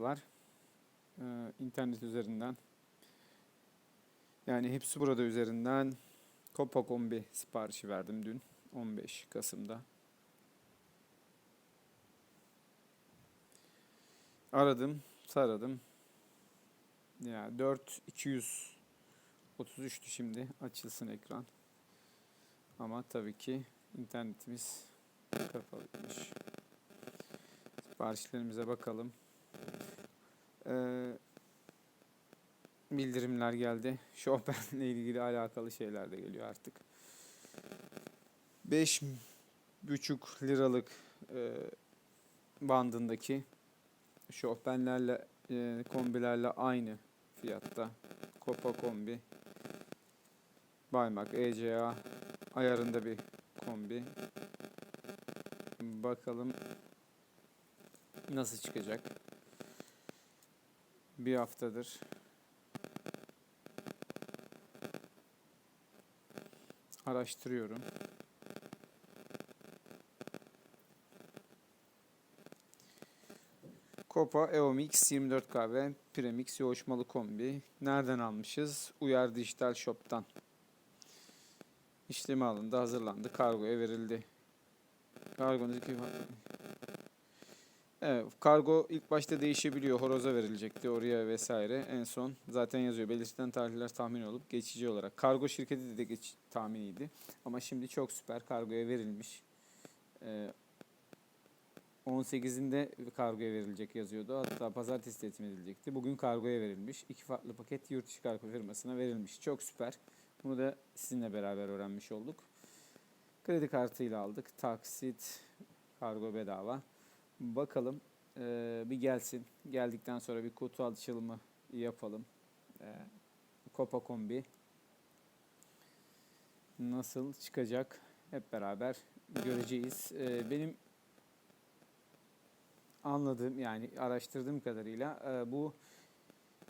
var. Ee, internet üzerinden. Yani hepsi burada üzerinden Copa Kombi siparişi verdim dün 15 Kasım'da. Aradım, taradım. Ya 4 233'tü şimdi. Açılsın ekran. Ama tabii ki internetimiz kapalıymış. Siparişlerimize bakalım. Ee, bildirimler geldi. Chopin'le ilgili alakalı şeyler de geliyor artık. 5,5 liralık e, bandındaki Chopin'lerle e, kombilerle aynı fiyatta. Copa kombi. Baymak ECA ayarında bir kombi. Bakalım nasıl çıkacak. Bir haftadır araştırıyorum. Copa EOMX 24K Premix yoğuşmalı kombi. Nereden almışız? Uyar Dijital Shop'tan. İşlemi alındı, hazırlandı, kargoya verildi. Kargonun Evet, kargo ilk başta değişebiliyor. Horoza verilecekti oraya vesaire. En son zaten yazıyor. Belirtilen tarihler tahmin olup geçici olarak. Kargo şirketi de geç tahminiydi. Ama şimdi çok süper kargoya verilmiş. Ee, 18'inde kargoya verilecek yazıyordu. Hatta pazartesi teslim edilecekti. Bugün kargoya verilmiş. İki farklı paket yurt dışı kargo firmasına verilmiş. Çok süper. Bunu da sizinle beraber öğrenmiş olduk. Kredi kartıyla aldık. Taksit, kargo bedava. Bakalım eee, bir gelsin. Geldikten sonra bir kutu açılımı yapalım. Eee Copa Kombi nasıl çıkacak hep beraber göreceğiz. Eee, benim anladığım yani araştırdığım kadarıyla eee, bu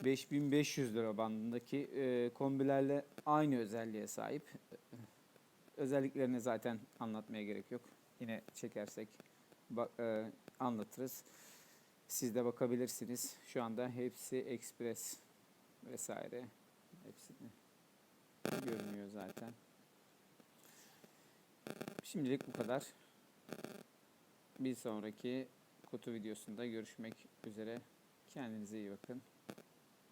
5500 lira bandındaki eee, kombilerle aynı özelliğe sahip. Özelliklerini zaten anlatmaya gerek yok. Yine çekersek ba- eee, anlatırız. Siz de bakabilirsiniz. Şu anda hepsi Express vesaire. Hepsini görünüyor zaten. Şimdilik bu kadar. Bir sonraki kutu videosunda görüşmek üzere. Kendinize iyi bakın.